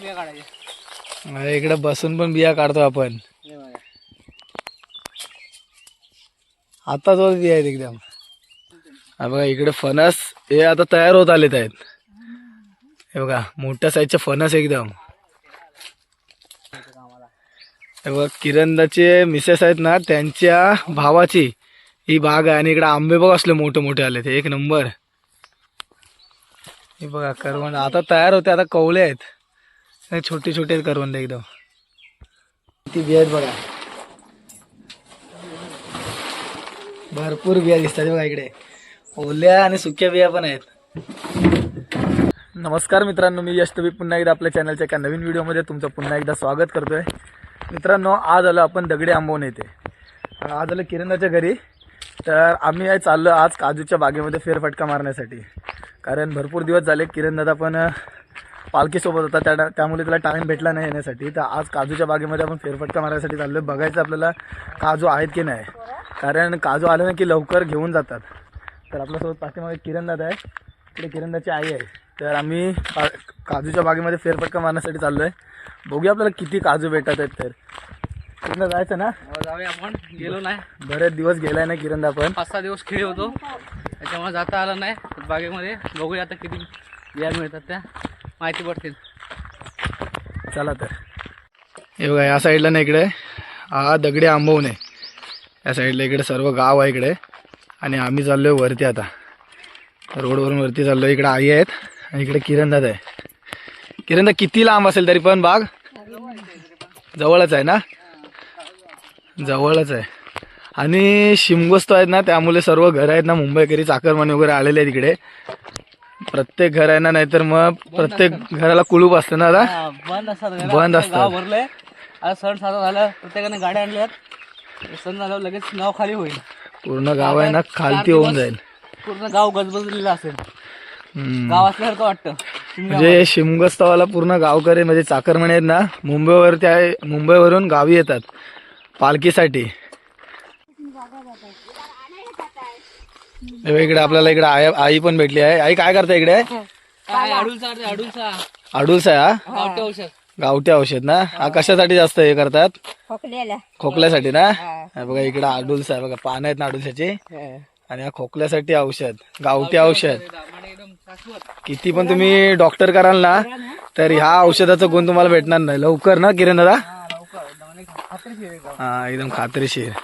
बिया इकडे बसून पण बिया काढतो आपण. हे बघा. आता जो बिया आहेत एकदम. हा बघा इकडे फणस हे आता तयार होत आलेत आहेत. हे बघा मोठ्या साईजचे फणस एकदम. हे बघा किरंदाचे मिसेस आहेत ना त्यांच्या भावाची ही बाग आहे. आणि इकडे आंबे बघ असले मोठे मोठे आले ते एक नंबर. हे बघा करवंद. आता तयार होते आता कवळे आहेत. हे छोटे छोटे आहेत करवंद एकदम. किती बिया आहेत बघा. भरपूर बिया दिसतात बघा इकडे. ओल्या आणि सुक्या बिया पण आहेत. नमस्कार मित्रांनो मी यश तुम्ही पुन्हा एकदा आपल्या चॅनलच्या एका नवीन व्हिडिओमध्ये तुमचं पुन्हा एकदा स्वागत करतोय. मित्रांनो आज आलो आपण दगडी आंबवून येते आज आलो किरणाच्या घरी. तर आम्ही आहे चाललो आज काजूच्या बागेमध्ये फेरफटका मारण्यासाठी. कारण भरपूर दिवस झाले किरण दादा पण पालखीसोबत होता. त्या त्यामुळे त्याला टाईम भेटला नाही येण्यासाठी. तर आज काजूच्या बागेमध्ये आपण फेरफटका मारण्यासाठी चाललो आहे बघायचं आपल्याला काजू आहेत की नाही. कारण काजू आले ना की लवकर घेऊन जातात. तर आपल्यासोबत पाठीमागे किरण दादा आहे इकडे किरणदाची आई आहे. तर आम्ही पा काजूच्या बागेमध्ये फेरफटका मारण्यासाठी चाललो आहे बघूया आपल्याला किती काजू भेटत आहेत तर. किरण जायचं ना? हो, जाऊया आपण. गेलो नाही. बरेच दिवस गेलाय ना किरण आपण पाच सहा दिवस खेळी होतो. त्याच्यामुळे जाता आलं नाही. बागेमध्ये बघूया आता किती बिया मिळतात त्या. माहिती पडतील. चला तर. हे बघा या साईडला ना इकडे हा दगडी आंबवणे. या साईडला इकडे सर्व गाव आहे इकडे. आणि आम्ही चाललो आहे वरती आता. रोडवरून वरती चाललोय. इकडे आई आहेत आणि इकडे किरणदाद आहे. किरणदा किती लांब असेल तरी पण बाग? जवळच आहे ना? जवळच आहे. आणि शिमगोस्त आहेत ना त्यामुळे सर्व घर आहेत ना मुंबईकरी चाकरमानी वगैरे आलेले आहेत इकडे. प्रत्येक घर आहे ना नाहीतर मग प्रत्येक घराला कुलूप असतं ना आता? हा, बंद असतात. बंद असतात. गाव भरलंय. आता सण साजरा झाला प्रत्येकाने गाड्या आणल्यात. सण झाल्यावर लगेच नाव खाली होईल. पूर्ण गाव आहे ना खालती होऊन जाईल. पूर्ण गाव गजबजलेलं असेल. हम्म. गाव असल्यासारखं वाटतं. म्हणजे शिमगोत्सवाला पूर्ण गावकरी म्हणजे चाकरमणी आहेत ना मुंबईवरती आहे मुंबईवरून गावी येतात. पालखीसाठी. इकडे आपल्याला इकडे आई आई पण भेटली आहे. आई काय करता इकडे? अडूस आहे हा? गावठी औषध. गावठी औषध ना? हा कशासाठी जास्त हे करतात? खोकल्याला. खोकल्यासाठी ना? हे. बघा इकडे अडूल्स आहे बघा पानं आहेत ना अडुलसाची? आणि हा खोकल्यासाठी औषध गावठी औषध. किती पण तुम्ही डॉक्टर कराल ना तर ह्या औषधाचा गुण तुम्हाला भेटणार नाही. लवकर ना किरण दादा? हा, लवकर. एकदम खात्रीशीर एकदम.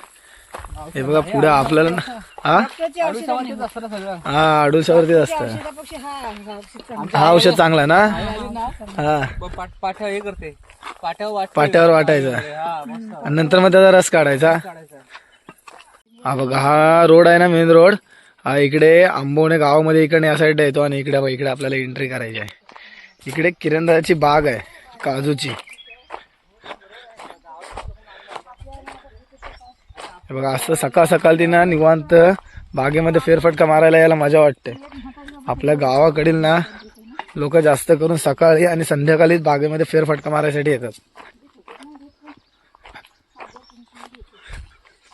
हा बघा पुढे आपल्याला ना- हा? असतं हा असतं. औषधापेक्षा हा औषध चांगलं. हा औषध चांगला ना? हा. पाठ्यावर हे करते. पाट्यावर वाटायचं. हा आणि नंतर मग त्याचा रस काढायचा. हा बघा हा रोड आहे ना मेन रोड हा इकडे आंबवणे गावामध्ये इकडे या साईडला येतो आणि इकडे बघा, इकडे आपल्याला एंट्री करायची आहे. इकडे किरणदाची बाग आहे काजूची. हे बघा असं सकाळ सकाळ ती ना निवांत बागेमध्ये फेरफटका मारायला यायला मजा वाटते. आपल्या गावाकडील ना लोक जास्त करून सकाळी आणि संध्याकाळीच बागेमध्ये फेरफटका मारायसाठी येतात.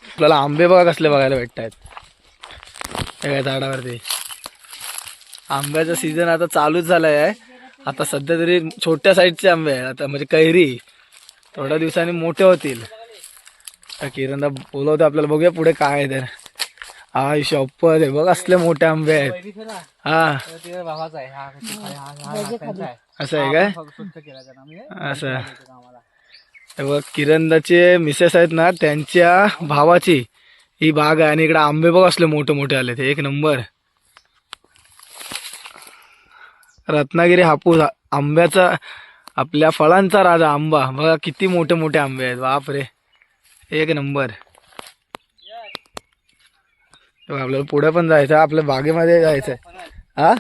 आपल्याला आंबे बघा कसले बघायला भेटत आहेत हे झाडावरती. आंब्याचा सीझन आता चालूच झालाय. आहे आता सध्या तरी छोट्या साईजचे आंबे आहेत. आता म्हणजे कैरी. थोड्या दिवसांनी मोठे होतील. तर किरणदा बोलवतो आपल्याला. बघूया पुढे काय आहे तर. हा शॉप आहे. बघ असले मोठे आंबे आहेत. हा. हा हा- हा- हा- हा. असं आहे काय स्वच्छ केला त्यानं. असं. बघ किरणदाचे मिसेस आहेत ना त्यांच्या भावाची ही बाग आहे. आणि इकडे आंबे बघ असले मोठे मोठे आले ते एक नंबर. रत्नागिरी हापूस आंब्याचा आपल्या फळांचा राजा आंबा. बघा किती मोठे मोठे आंबे आहेत. बाप रे एक नंबर. आपल्याला पुढे पण जायचं आपल्या बागेमध्ये जायचंय. हा?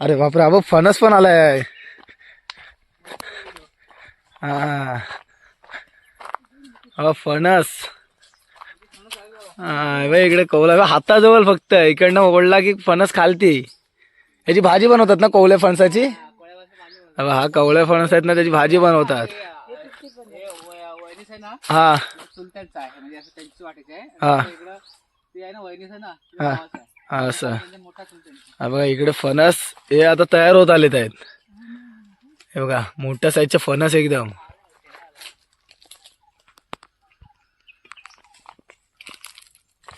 अरे बापरे अबो फणस पण आलाय. हा. फणस. हा इकडे कौला हाताजवळ फक्त इकडनं ओढला की फणस खालती. याची भाजी बनवतात ना कौल्या फणसाची? हा कवळ्या फणस आहेत ना त्याची भाजी बनवतात. आहे ना हा. चुलत्यांचा आहे. म्हणजे असं त्यांची वाटायचं आहे. हा. इकडं ते आहे ना आहे ना ते हा. भावाचं आहे. असं. म्हणजे मोठा चुलत्यांचा हा बघा इकडे फणस हे आता तयार होत आलेत आहेत. हे बघा मोठ्या साईजच्या फणस एकदम.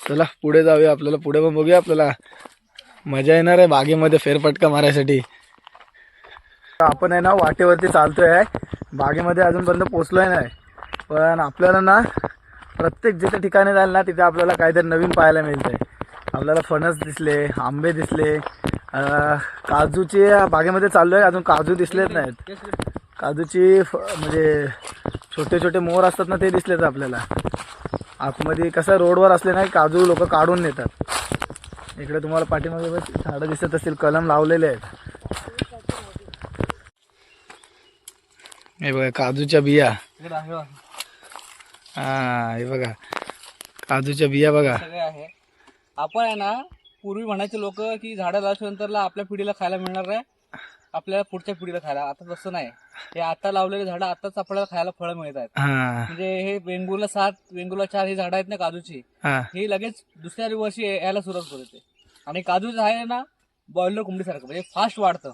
चला पुढे जाऊया आपल्याला. पुढे पण बघूया आपल्याला. मजा येणार आहे बागेमध्ये फेरफटका मारायसाठी. आपण आहे ना वाटेवरती चालतोय. आहे बागेमध्ये अजूनपर्यंत पोचलोय नाही. पण आपल्याला ना प्रत्येक जिथे ठिकाणी जाईल ना तिथे आपल्याला काहीतरी नवीन पाहायला मिळतंय. आपल्याला फणस दिसले आंबे दिसले काजूचे बागेमध्ये चाललोय अजून काजू दिसलेच नाहीत. काजूची फ- म्हणजे छोटे छोटे मोर असतात ना ते दिसलेत आपल्याला. आतमध्ये कसं रोडवर असले नाही काजू लोक काढून नेतात. इकडे तुम्हाला पाठीमागे झाडं दिसत असतील कलम लावलेले आहेत. हे बघा काजूच्या बिया. हा हे बघा. काजूच्या बिया बघा. सगळे आहे. आपण आहे ना पूर्वी म्हणायचे लोक की झाडं लावल्यानंतरला आपल्या पिढीला खायला मिळणार आहे आपल्याला पुढच्या पिढीला खायला. आता तसं नाही. हे आता लावलेले झाडं आताच आपल्याला खायला फळं मिळत आहेत. हा. म्हणजे हे वेंगुला सात वेंगुला चार ही झाडं आहेत ना काजूची. हा. ही लगेच दुसऱ्या वर्षी यायला सुरुवात होते आणि काजूचं आहे ना बॉयलर कोंबडीसारखं. म्हणजे फास्ट वाढतं.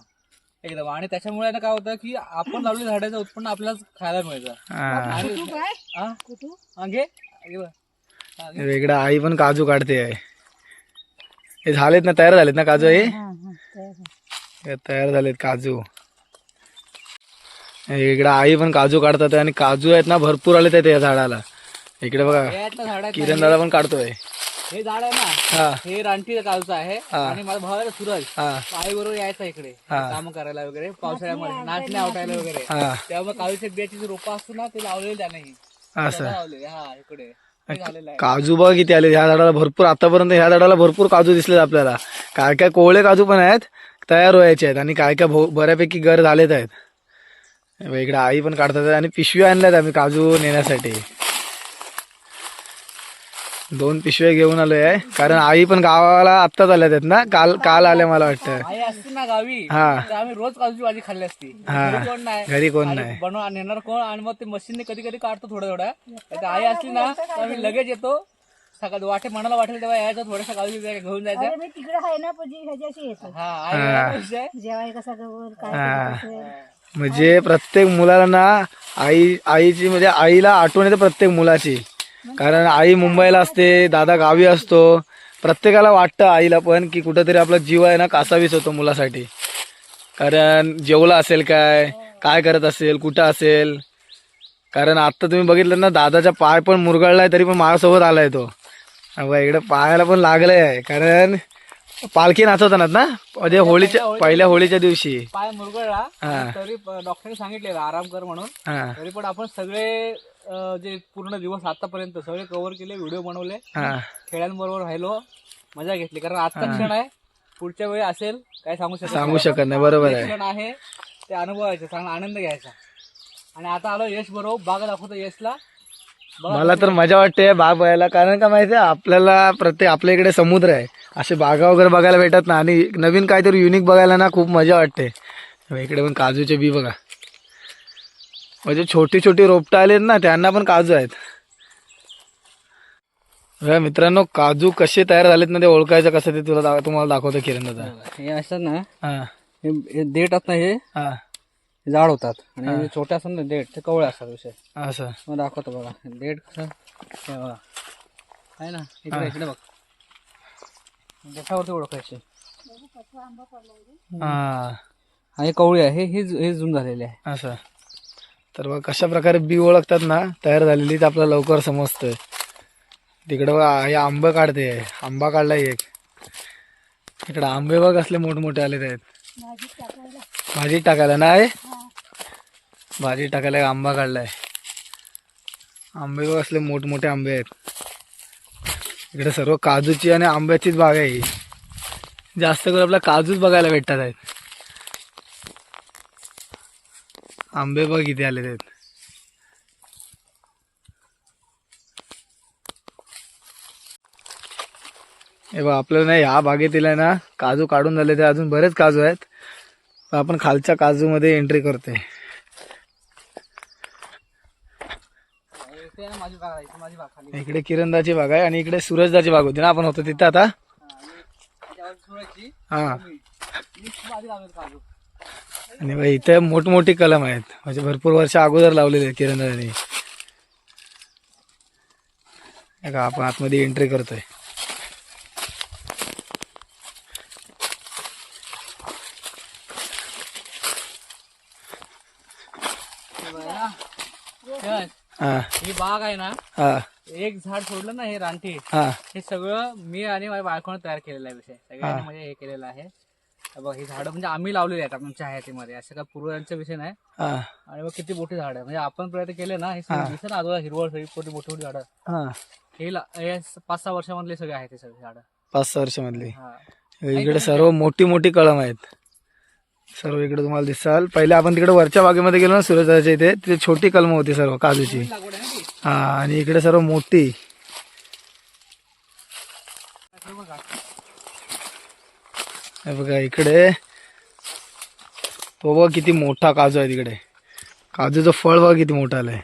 एकदम. आणि त्याच्यामुळे ना काय होतं की आपण लावलेल्या झाडाचं उत्पन्न आपल्याला खायला मिळतं. हा. आणि कुठू काय? हा? कुठू? हा, घे. घे बघ. हा, घे. वेगळं आई पण काजू काढते आहे. हे झालेत ना तयार झालेत ना काजू हे? हा हा तयार आहे. हे तयार झालेत काजू. इकडे आई पण काजू काढतात आणि काजू आहेत ना भरपूर आले त्या झाडाला. इकडे बघा हे आहेत ना झाड आहेत ना, किरण दादा पण काढतोय. हे झाड आहे ना हा. हे रानटी काजूचं आहे हा. आणि माझा भाऊ आहे ना सूरज हा. आई बरोबर यायचा इकडे. हा. काम करायला वगैरे पावसाळ्यामध्ये नाचणे आवटायला वगैरे. हा. त्यामुळे काजूच्या बियाची जी रोपं असतो ना ते लावलेली त्याने. असं. लावले हा इकडे. हे झालेलं आहे. काजू बघा किती आले ह्या झाडाला भरपूर आतापर्यंत ह्या झाडाला भरपूर काजू दिसलेत आपल्याला. काय काय कोवळे काजू पण आहेत तयार व्हायचे आहेत आणि काय काय भो- बऱ्यापैकी गर झालेत आहेत. इकडे आई पण काढतात आणि पिशव्या आणल्यात आम्ही काजू नेण्यासाठी. दोन पिशव्या घेऊन आलोय आहे. कारण आई पण गावाला आत्ताच आल्यात आहेत ना. काल काल आल्या मला वाटतं. आई असते ना गावी. हा. तर आम्ही रोज काजूची भाजी खाल्ली असती. हा. घरी कोण नाही. घरी कोण आणि नाही. बनव नेणार कोण? आणि मग ते मशीनने कधी कधी काढतो थोडं थोडं. तर आई असली ना तर आम्ही लगेच येतो. सकाळी वाटे मनाला वाटेल तेव्हा यायचं थोड्याशा काजू बिया घेऊन जायचं. अरे मी तिकडे आहे ना पण जी ह्याच्याशी येतो. हा आई येणार विषय. जेवाय कसा गवर काय. करत असेल. म्हणजे प्रत्येक मुलाला ना आई आईची म्हणजे आईला आठवण येते प्रत्येक मुलाची. कारण आई मुंबईला असते दादा गावी असतो. प्रत्येकाला वाटतं आईला पण की कुठंतरी आपला जीव आहे ना कासावीस होतो मुलासाठी. कारण जेवला असेल काय काय करत असेल कुठं असेल. कारण आत्ता तुम्ही बघितलं ना दादाचा पाय पण मुरगळलाय तरी पण माझ्यासोबत आलाय तो. अबा इकडे पायाला पण लागलंय. आहे कारण पालखी नाचवताना ना म्हणजे होळीच्या पहिल्या होळीच्या दिवशी. पाय मुरगळला. तरी डॉक्टरने सांगितलेलं आराम कर म्हणून. तरी पण आपण सगळे अं, जे पूर्ण दिवस आतापर्यंत सगळे कव्हर केले व्हिडिओ बनवले. हा. खेळांबरोबर राहिलो. मजा घेतली कारण आजचा क्षण आहे. पुढच्या वेळी असेल काय सांगू शकत सांगू नाही. शकत नाही. बरोबर जे आहे क्षण आहे ते अनुभवायचे चांगला आनंद घ्यायचा. आणि आता आलो यश बरोबर बाग दाखवतो यशला. बघा मला तर मजा वाटते बाग बघायला कारण का माहितीये आपल्याला प्रत्येक आपल्या इकडे समुद्र आहे. असे बागा वगैरे बघायला भेटत ना आणि नवीन काहीतरी युनिक बघायला ना खूप मजा वाटते. इकडे पण काजूचे बी बघा. म्हणजे छोटी छोटी रोपटं आलेत ना त्यांना पण काजू आहेत. बघा मित्रांनो काजू कसे तयार झालेत ना ते ओळखायचं कसं ते तुला दा- तुम्हाला दाखवतो किरण दादा. हे असतात ना हा. हे हे देठ असतात हे हा. हे जाड होतात. आणि हे. छोटे असतात ना देठ ते कवळे असतात विषय असं. मग दाखवतो बघा. देठ कसं हे बघा. आहे ना इकडे इकडे बघ. देठावरती ओळखायचे. हा. हा हे कवळी आहे हे हे झूम झालेले आहे. असं. तर मग कशा प्रकारे बी ओळखतात ना तयार झालेली तर आपल्याला लवकर समजतं तिकडं बघा हे आंबा काढते आंबा काढलाय एक. इकडे आंबे बघ असले मोठमोठे आले आहेत. भाजी टाकायला नाही भाजी टाकायला आंबा काढलाय. आंबे बघ असले मोठमोठे आंबे आहेत. इकडे सर्व काजूची आणि आंब्याचीच बाग आहे जास्त करून आपल्याला काजूच बघायला भेटतात आहेत. आंबे बघ किती आले आहेत. हे बघ आपल्याला नाही ह्या बागेतील आहे ना काजू काढून झाले ते अजून बरेच काजू आहेत. आपण खालच्या काजू मध्ये एंट्री करते इथे इथे इकडे किरणदाची बाग आहे आणि इकडे सूरजदाची बाग होती ना आपण होतो तिथं आता. हा आणि बघा इथे मोठमोठी कलम आहेत. म्हणजे भरपूर वर्ष अगोदर लावलेले आहेत किरण का आपण आतमध्ये एंट्री करतोय. हे. बाग आहे ना हा. एक झाड सोडलं ना हे रानटी हा. सगळं मी आणि माझ्या बायकोनं तयार केलेला आहे विषय. सगळ्यांनी हा. म्हणजे हे केलेलं आहे. बघ ही झाडं म्हणजे आम्ही लावलेली आहेत आमच्या हयातीमध्ये. असं काय पूर्वजांचा विषय नाही. हा. आणि मग किती मोठी झाडं आहे. म्हणजे आपण प्रयत्न केले ना हे सगळं ना आजूबाजूला हिरवळ सगळी मोठी मोठी मोठी झाडं. हा. हे ला- हे पाच सहा वर्षामधले सगळे आहेत सगळे झाडं. पाच सहा वर्षामधली. हा. इकडे सर्व मोठी मोठी कळम आहेत. सर्व इकडे तुम्हाला दिसाल. पहिले आपण तिकडे वरच्या बागेमध्ये गेलो ना सूर्यदाच्या इथे तिथे छोटी कलम होती सर्व काजूची. लागवड आहे ना ती? हा आणि इकडे सर्व मोठी. हे बघा. हे बघा इकडे. तो बघा किती मोठा काजू आहे तिकडे. काजूचं फळ बघा किती मोठं आलंय.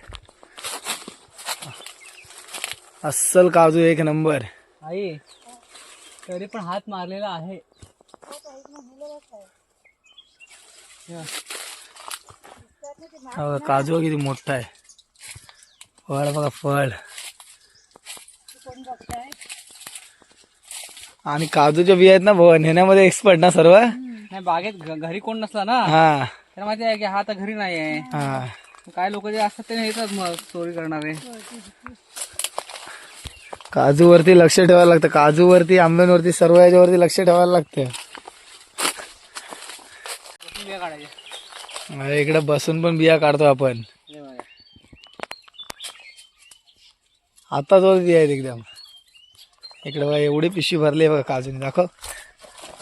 अस्सल काजू एक नंबर. आई तरी पण हात मारलेला आहे. हे. हा काजू किती मोठा आहे. फळ बघा फळ. आणि काजूच्या बिया आहेत ना भाऊ नेण्यामध्ये एक्सपर्ट ना सर्व. नाही बागेत घ- घरी कोण नसला ना हा. त्यांना माहिती आहे की हा आता घरी नाही आहे हा. काय लोक जे असतात ते येतात मग चोरी करणारे. काजूवरती लक्ष ठेवायला लागतं. काजूवरती आंब्यांवरती सर्व याच्यावरती लक्ष ठेवायला लागतं. बिया काढायचे अरे इकडे बसून पण बिया काढतो आपण. आता जो बिया आहेत एकदम. इकडे बघा एवढी पिशवी भरली आहे बघा काजूने. दाखव.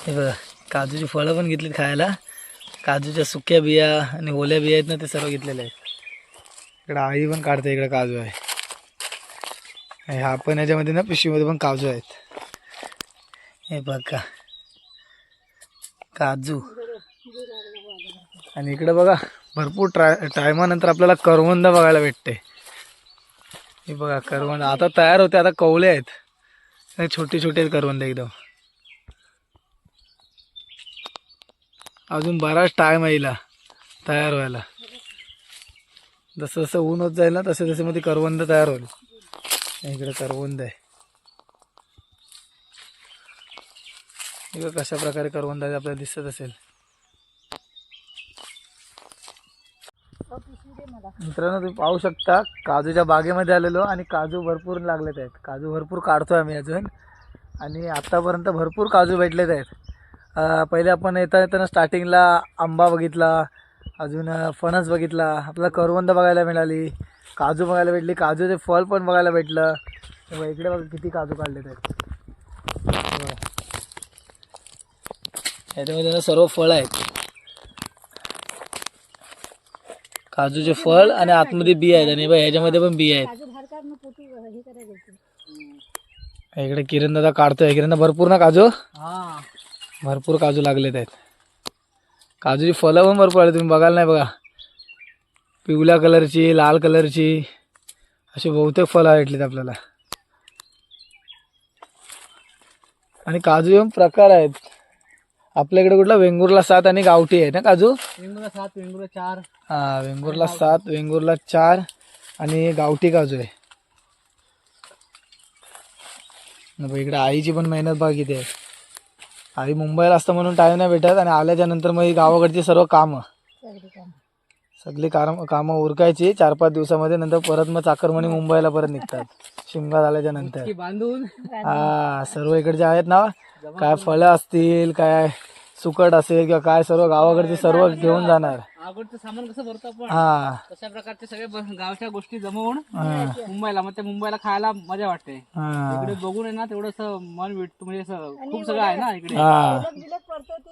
हे बघा काजूची फळं पण घेतलीत खायला. काजूच्या सुक्या बिया आणि ओल्या बिया आहेत ना ते सर्व घेतलेले आहेत. इकडे आई पण काढते इकडे काजू आहे. हा पण याच्यामध्ये ना पिशवीमध्ये पण काजू आहेत. हे बघा. काजू. आणि इकडे बघा भरपूर ट्राय टायमानंतर आपल्याला करवंदा बघायला भेटते. हे बघा करवंद. आता तयार होते आता कवले आहेत. नाही छोटे छोटे करवंद एकदम. अजून बराच टाईम आहे तयार व्हायला. जसं जसं ऊन होत जाईल ना तसे तसे मग ते करवंद तयार होईल. इकडे करवंद आहे. इकडे कशा प्रकारे करवंद आपल्याला दिसत असेल हो, पिशवी दे मला मित्रांनो तुम्ही पाहू शकता काजूच्या बागेमध्ये आलेलो आणि काजू भरपूर लागलेत आहेत. काजू भरपूर काढतोय आम्ही अजून. आणि आत्तापर्यंत भरपूर काजू भेटलेत आहेत. पहिले आपण येता येताना स्टार्टिंगला आंबा बघितला अजून फणस बघितला आपला करवंद बघायला मिळाली काजू बघायला भेटली काजूचे फळ पण बघायला भेटलं. इकडे बघा किती काजू काढलेत आहेत. याच्यामध्ये सर्व फळं आहेत. काजूचे फळ आणि आतमध्ये बिया आहेत आणि बघ ह्याच्यामध्ये पण बिया आहेत. इकडे किरण दादा काढतोय. किरण भरपूर ना काजू? हा. भरपूर काजू लागलेत आहेत. काजूची फळं पण भरपूर आले. तुम्ही बघाल नाही बघा. पिवळ्या कलरची लाल कलरची अशी बहुतेक फळं भेटलीत आपल्याला. आणि काजू पण प्रकार आहेत. आपल्याकडे कुठला? वेंगुर्ला सात आणि गावठी आहे ना काजू? वेंगुर्ला सात वेंगुर्ला चार. हा वेंगुर्ला सात वेंगुर्ला चार आणि गावठी काजू आहे. इकडे आईची पण मेहनत किती आहे आई मुंबईला असतं म्हणून टाइम नाही भेटत आणि आल्याच्यानंतर मग गावाकडची सर्व कामं. सगळी काम. काम उरकायची. चार पाच दिवसामध्ये नंतर परत मग चाकरमणी मुंबईला परत निघतात. शिमगा झाल्याच्यानंतर. बांधून. हा सर्व इकडचे आहेत ना. काय फळं असतील काय सुकट असेल किंवा काय सर्व गावाकडचे सर्व घेऊन जाणार. अगोदरचं सामान कसं भरतो आपण? हा. तशा प्रकारचे सगळे ब- गावच्या गोष्टी जमवून हा. मुंबईला मग ते मुंबईला खायला मजा वाटते. हा. इकडे बघून आहे ना तेवढं असं मन विटतं म्हणजे असं खूप सगळं आहे ना इकडे. हा.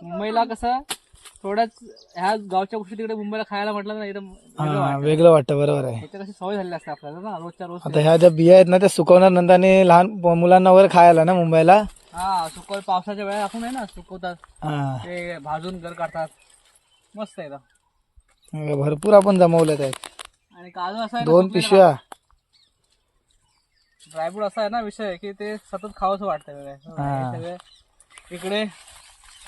मुंबईला कसं थोड्याच ह्या गावच्या गोष्टी तिकडे मुंबईला खायला म्हटलं ना एकदम वेगळं हा वाटतं. वेगळं वाटतं बरोबर आहे. इथे कशी सवय झाली असते आपल्याला ना रोजच्या रोज आता ह्या ज्या बिया आहेत ना त्या सुकवणार नंतर आणि लहान मुलांना वगैरे खायला ना मुंबईला हा सुकव पावसाच्या वेळेला आपण आहे ना सुकवतात. हा. ते भाजून घर काढतात मस्त आहे एकदम. भरपूर आपण जमवलेत आहेत. आणि काजू असा आहे ना दोन पिशव्या. ड्रायफ्रूट असा आहे ना विषय की ते सतत खावंसं वाटतं वगैरे. हा. हे. सगळे इकडे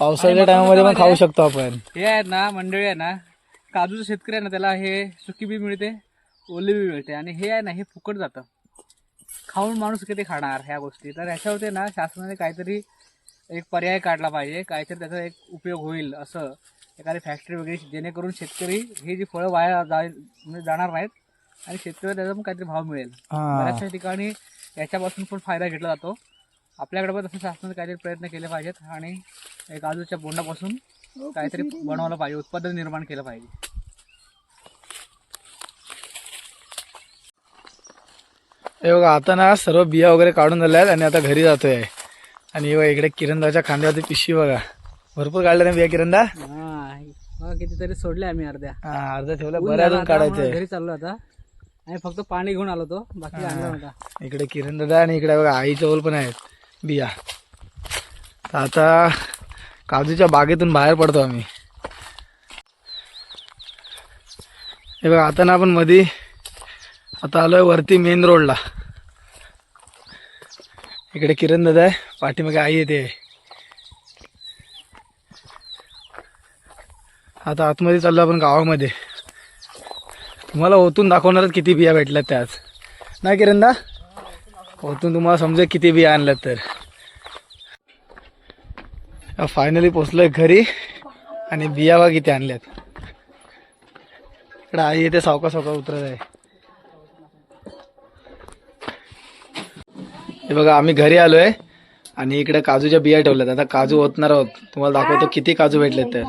पावसाळ्याच्या टायमामध्ये पण खाऊ शकतो आपण. हे आहेत ना मंडळी आहे ना काजूचं शेतकरी आहे ना त्याला हे सुकी बी मिळते ओली बी मिळते. आणि हे आहे ना हे फुकट जातं. खाऊन माणूस किती खाणार ह्या गोष्टी. तर ह्याच्यावरती ना शासनाने काहीतरी एक पर्याय काढला पाहिजे. काहीतरी त्याचा एक उपयोग होईल असं एखादी फॅक्टरी वगैरे जेणेकरून शेतकरी हे जी फळं वाया जाय म्हणजे जाणार नाहीत आणि शेतकरी त्याचा पण काहीतरी भाव मिळेल. हा. बऱ्याचशा ठिकाणी याच्यापासून पण फायदा घेतला जातो. आपल्याकडे पण तसं शासनाने काहीतरी प्रयत्न केले पाहिजेत आणि एक काजूच्या बोंडापासून काहीतरी बनवलं पाहिजे उत्पादन निर्माण केलं पाहिजे. हे बघा आता ना सर्व बिया वगैरे काढून झाल्या आहेत आणि आता घरी जातोय. आणि बघा इकडे किरणदाच्या खांद्यावरती पिशवी बघा. भरपूर काढल्या ना बिया किरणदा हा बघा कितीतरी सोडले आम्ही अर्ध्या. हा अर्धा ठेवल्या ऊन बऱ्या अजून काढायचे घरी चाललो आता. आणि फक्त पाणी घेऊन आलो तो बाकी आणलं नव्हता. इकडे किरण दादा आणि इकडे बघा आई चवल पण आहेत बिया. तर आता काजूच्या बागेतून बाहेर पडतो आम्ही. हे बघा आता ना आपण मधी आता आलोय वरती मेन रोडला इकडे किरण दादा आहे. पाठीमागे आई येते आता आतमध्ये चाललो आपण गावामध्ये. तुम्हाला ओतून दाखवणारच किती बिया भेटल्यात त्याच नाही किरणदा ओतून तुम्हाला समजेल किती बिया आणल्यात तर. फायनली पोचलोय घरी आणि बिया बा किती आणल्यात. इकडे आई येते सावका सावका उतरत आहे. हे बघा आम्ही घरी आलोय आणि इकडे काजूच्या बिया ठेवल्यात. आता काजू ओतणार आहोत. तुम्हाला दाखवतो किती काजू भेटलेत तर.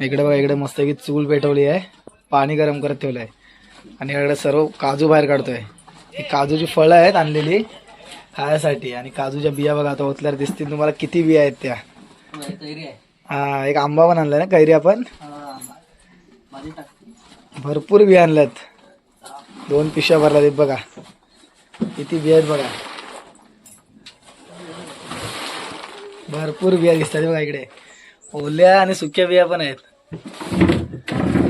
इकडे बघा इकडे मस्त की चूल पेटवली आहे. पाणी गरम करत ठेवलं आहे आणि इकडे सर्व काजू बाहेर काढतोय. ही काजूची फळं आहेत आणलेली खायासाठी. आणि काजूच्या बिया बघा आता ओतल्यावर दिसतील तुम्हाला किती बिया आहेत त्या. हा एक आंबा पण आणलाय ना कैरी आपण? भरपूर बिया आणल्यात. दोन पिशव्या भरल्या आहेत बघा. किती बिया आहेत बघा. भरपूर बिया दिसतात बघा इकडे. ओल्या आणि सुक्या बिया पण आहेत.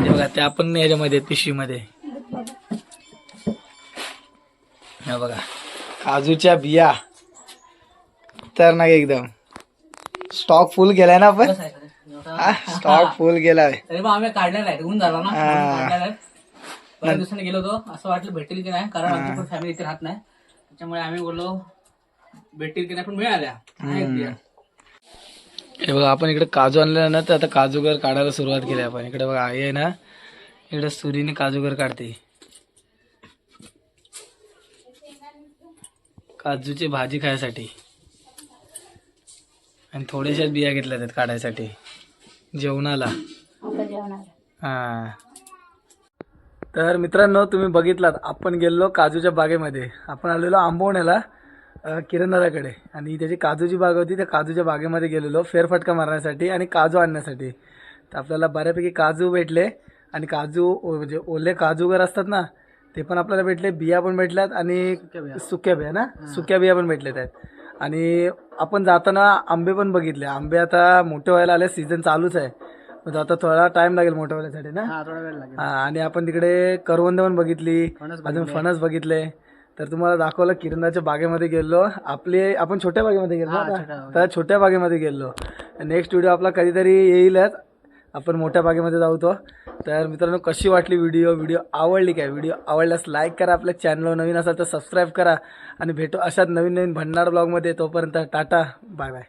बघा त्या पण याच्यामध्ये पिशवीमध्ये. हे बघा काजूच्या बिया. तर नाही एकदम. स्टॉक फुल केलाय ना आपण? स्टॉक फुल आम्ही काढलेला आहे. बऱ्याच दिवसांनी गेलो होतो. असं वाटलं भेटेल की नाही कारण आमची पण फॅमिली इथे राहत नाही. त्याच्यामुळे आम्ही बोललो भेटेल की नाही पण मिळाल्या. बिया. हे बघा आपण इकडे काजू आणलेला ना तर आता काजूगर काढायला सुरुवात केली आपण. इकडे बघा आई आहे ना इकडे सुरीने काजूगर काढते. काजूची भाजी खायसाठी. आणि थोड्याशाच बिया घेतल्या आहेत काढायसाठी. जेवणाला. हा. तर मित्रांनो तुम्ही बघितलात आपण गेलो काजूच्या बागेमध्ये. आपण आलेलो आंबवण्याला अ, किरणदादाकडे आणि त्याची काजूची बाग होती त्या काजूच्या बागेमध्ये गेलेलो फेरफटका मारण्यासाठी आणि काजू आणण्यासाठी. तर आपल्याला बऱ्यापैकी काजू भेटले. आणि काजू म्हणजे ओले काजूगर असतात ना ते पण आपल्याला भेटले बिया पण भेटल्यात आणि सुक्या बिया. ना? सुक्या बिया पण भेटल्यात आहेत आणि आपण जाताना आंबे पण बघितले. आंबे आता मोठे व्हायला आले सीझन चालूच आहे. मग आता थोडा टाइम लागेल मोठ्या व्हायसाठी ना? हा थोडा वेळ लागेल. हा, आणि आपण तिकडे करवंद पण बघितली फणस अजून फणस बघितले. तर तुम्हाला दाखवलं किरणाच्या बागेमध्ये गेलो. आपले आपण छोट्या बागेमध्ये गेलो हा, ना? तर छोट्या बागेमध्ये गेलो. नेक्स्ट व्हिडिओ आपला कधीतरी येईलच. आपण मोठ्या बागेमध्ये जाऊ तो. तर मित्रांनो कशी वाटली व्हिडिओ व्हिडिओ आवडली काय? व्हिडिओ आवडल्यास लाईक करा. आपल्या चॅनलवर नवीन असाल तर सबस्क्राईब करा. आणि भेटू अशाच नवीन नवीन भंडार ब्लॉगमध्ये तोपर्यंत टाटा. Bye bye